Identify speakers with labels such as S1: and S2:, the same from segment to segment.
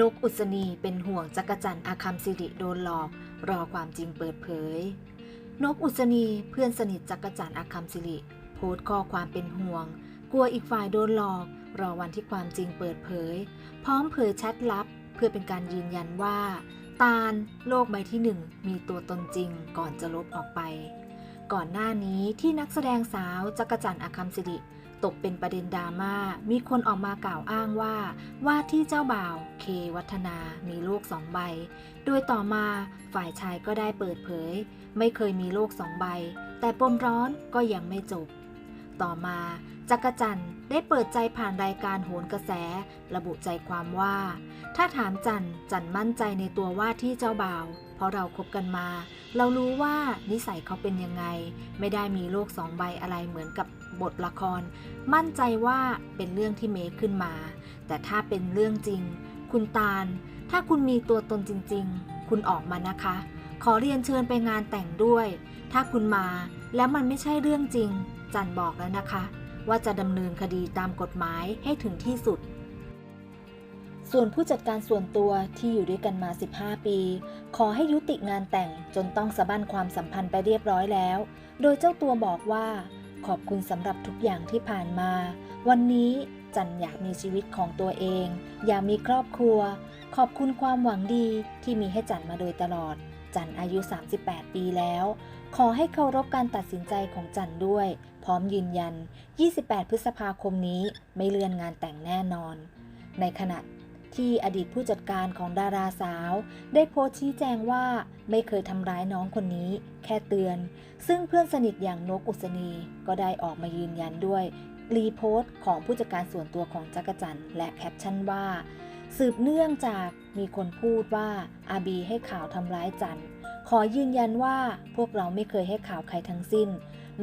S1: นกอุศนีเป็นห่วงจักรจันอาคัมสิริโดนหลอก รอความจริงเปิดเผย นกอุศนีเพื่อนสนิทจักรจันอาคัมสิริโพสต์ข้อความเป็นห่วง กลัวอีกฝ่ายโดนหลอก รอวันที่ความจริงเปิดเผย พร้อมเผยแชทลับ เพื่อเป็นการยืนยันว่า ตาลโลกใบที่หนึ่งมีตัวตนจริงก่อนจะลบออกไป ก่อนหน้านี้ที่นักแสดงสาวจักรจันอาคัมสิริ ตกเป็นประเด็นดราม่า มีคนออกมากล่าวอ้างว่า ว่าที่เจ้าบ่าวเควัฒนามีลูกสองใบ โดยต่อมาฝ่ายชายก็ได้เปิดเผย ไม่เคยมีโลกสองใบ แต่ปมร้อนก็ยังไม่จบ ต่อมาจักรจันทร์ได้เปิดใจผ่านรายการโหนกระแส ระบุใจความว่า ถ้าถามจันจันมั่นใจในตัวว่าที่เจ้าบ่าว เพราะเราคบกันมา เรารู้ว่านิสัยเขาเป็นยังไง ไม่ได้มีโลกสองใบอะไรเหมือนกับ บทละคร มั่นใจว่าเป็นเรื่องที่เมคขึ้นมา แต่ถ้าเป็นเรื่องจริง คุณตาล ถ้าคุณมีตัวตนจริง ๆ คุณออกมานะคะ ขอเรียนเชิญไปงานแต่งด้วย ถ้าคุณมาแล้วมันไม่ใช่เรื่องจริง จันบอกแล้วนะคะ ว่าจะดำเนินคดีตามกฎหมายให้ถึงที่สุดส่วนผู้จัดการส่วนตัวที่อยู่ด้วยกันมา 15 ปี ขอให้ยุติงานแต่งจนต้องสะบั้นความสัมพันธ์ไปเรียบร้อยแล้ว โดยเจ้าตัวบอกว่า ขอบคุณสำหรับทุกอย่างที่ผ่านมา วันนี้จันอยากมีชีวิตของตัวเอง อยากมีครอบครัว ขอบคุณความหวังดีที่มีให้จันมาโดยตลอด จันอายุ 38 ปีแล้ว ขอให้เคารพการตัดสินใจของจันด้วย พร้อมยืนยัน 28 พฤษภาคมนี้ไม่เลื่อนงานแต่งแน่นอน ในขณะ ที่อดีตผู้จัดการของดาราสาว ได้โพสชี้แจงว่าไม่เคยทำร้ายน้องคนนี้ แค่เตือน ซึ่งเพื่อนสนิทอย่างนกอุศนีก็ได้ออกมายืนยันด้วยรีโพสต์ของผู้จัดการส่วนตัวของจักรจันทร์และแคปชั่นว่า สืบเนื่องจากมีคนพูดว่าอาบีให้ข่าวทำร้ายจันทร์ อยืนยันว่าพวกเราไม่เคยให้ข่าวใครทั้งสิ้น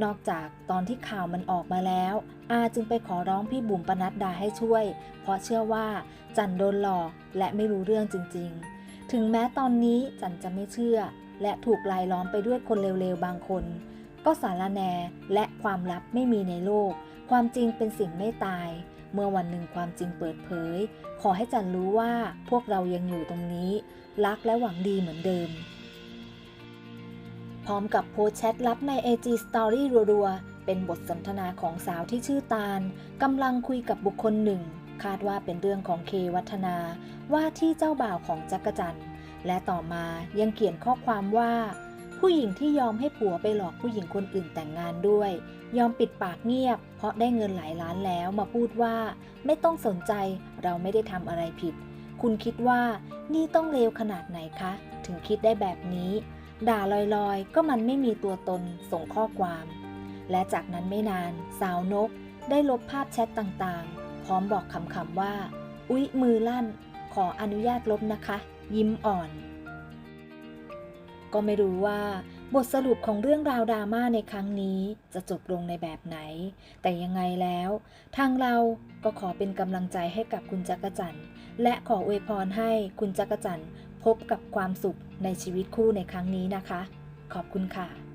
S1: นอกจากตอนที่ข่าวมันออกมาแล้ว อาจึงไปขอร้องพี่บุ๋มปนัดดาให้ช่วย เพราะเชื่อว่าจันโดนหลอกและไม่รู้เรื่องจริง ๆ ถึงแม้ตอนนี้จันจะไม่เชื่อ และถูกลายล้อมไปด้วยคนเลวๆบางคน ก็สารแนและความลับไม่มีในโลก ความจริงเป็นสิ่งไม่ตาย เมื่อวันหนึ่งความจริงเปิดเผย ขอให้จันรู้ว่าพวกเรายังอยู่ตรงนี้ รักและหวังดีเหมือนเดิม ร้อมกับโพสแชทลับใน AG Story รัวๆ เป็นบทสนทนาของสาวที่ชื่อตาลกำลังคุยกับบุคคลหนึ่ง คาดว่าเป็นเรื่องของเควัฒนา ว่าที่เจ้าบ่าวของจักรจันทร์และต่อมายังเขียนข้อความว่า ผู้หญิงที่ยอมให้ผัวไปหลอกผู้หญิงคนอื่นแต่งงานด้วย ยอมปิดปากเงียบ เพราะได้เงินหลายล้านแล้วมาพูดว่า ไม่ต้องสนใจเราไม่ได้ทำอะไรผิด คุณคิดว่านี่ต้องเลวขนาดไหนคะ ถึงคิดได้แบบนี้ ด่าลอยๆ ก็มันไม่มีตัวตนส่งข้อความ และจากนั้นไม่นานสาวนกได้ลบภาพแชทต่างๆ พร้อมบอกคำๆว่า อุ๊ย มือลั่น ขออนุญาตลบนะคะ ยิ้มอ่อน ก็ไม่รู้ว่า บทสรุปของเรื่องราวดราม่าในครั้งนี้จะจบลงในแบบไหน แต่ยังไงแล้ว ทางเราก็ขอเป็นกำลังใจให้กับคุณจักรจันทร์และขออวยพรให้คุณจักรจันทร์พบกับความสุขในชีวิตคู่ในครั้งนี้นะคะ ขอบคุณค่ะ